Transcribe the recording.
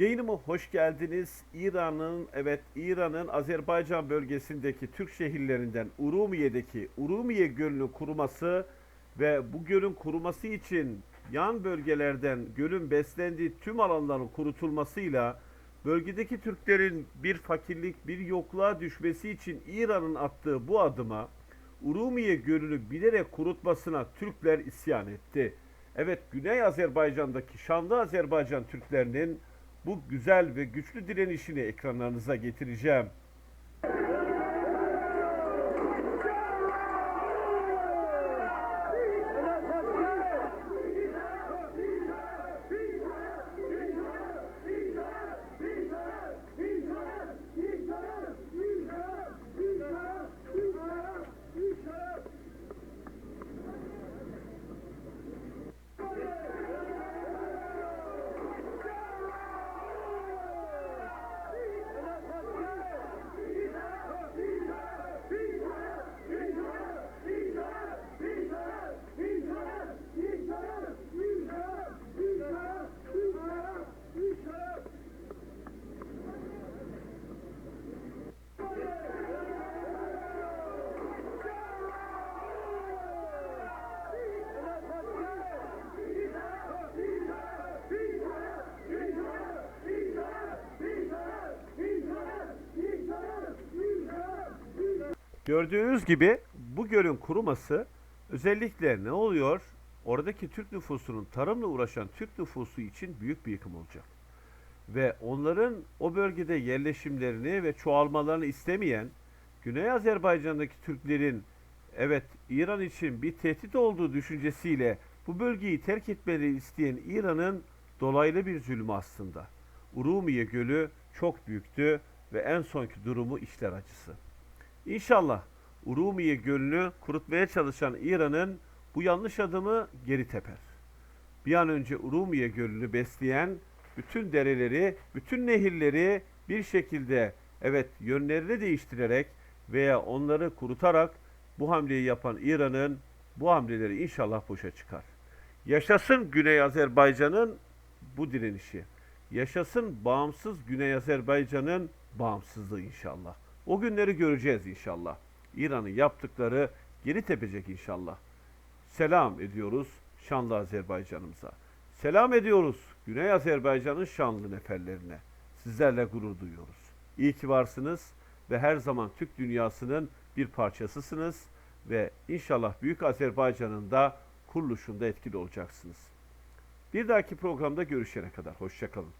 Yayınıma hoş geldiniz. İran'ın evet İran'ın Azerbaycan bölgesindeki Türk şehirlerinden Urumiye'deki Urumiye Gölü'nün kuruması ve bu gölün kuruması için yan bölgelerden gölün beslendiği tüm alanların kurutulmasıyla bölgedeki Türklerin bir fakirlik, bir yokluğa düşmesi için İran'ın attığı bu adıma Urumiye Gölü'nü bilerek kurutmasına Türkler isyan etti. Evet Güney Azerbaycan'daki şanlı Azerbaycan Türklerinin bu güzel ve güçlü direnişini ekranlarınıza getireceğim. Gördüğünüz gibi bu gölün kuruması özellikle ne oluyor? Oradaki Türk nüfusunun tarımla uğraşan Türk nüfusu için büyük bir yıkım olacak. Ve onların o bölgede yerleşimlerini ve çoğalmalarını istemeyen Güney Azerbaycan'daki Türklerin evet İran için bir tehdit olduğu düşüncesiyle bu bölgeyi terk etmeleri isteyen İran'ın dolaylı bir zulmü aslında. Urumiye Gölü çok büyüktü ve en sonki durumu işler acısı. İnşallah Urumiye Gölü'nü kurutmaya çalışan İran'ın bu yanlış adımı geri teper. Bir an önce Urumiye Gölü'nü besleyen bütün dereleri, bütün nehirleri bir şekilde evet yönlerini değiştirerek veya onları kurutarak bu hamleyi yapan İran'ın bu hamleleri inşallah boşa çıkar. Yaşasın Güney Azerbaycan'ın bu direnişi. Yaşasın bağımsız Güney Azerbaycan'ın bağımsızlığı inşallah. O günleri göreceğiz inşallah. İran'ın yaptıkları geri tepecek inşallah. Selam ediyoruz şanlı Azerbaycan'ımıza. Selam ediyoruz Güney Azerbaycan'ın şanlı neferlerine. Sizlerle gurur duyuyoruz. İyi ki varsınız ve her zaman Türk dünyasının bir parçasısınız ve inşallah Büyük Azerbaycan'ın da kuruluşunda etkili olacaksınız. Bir dahaki programda görüşene kadar hoşçakalın.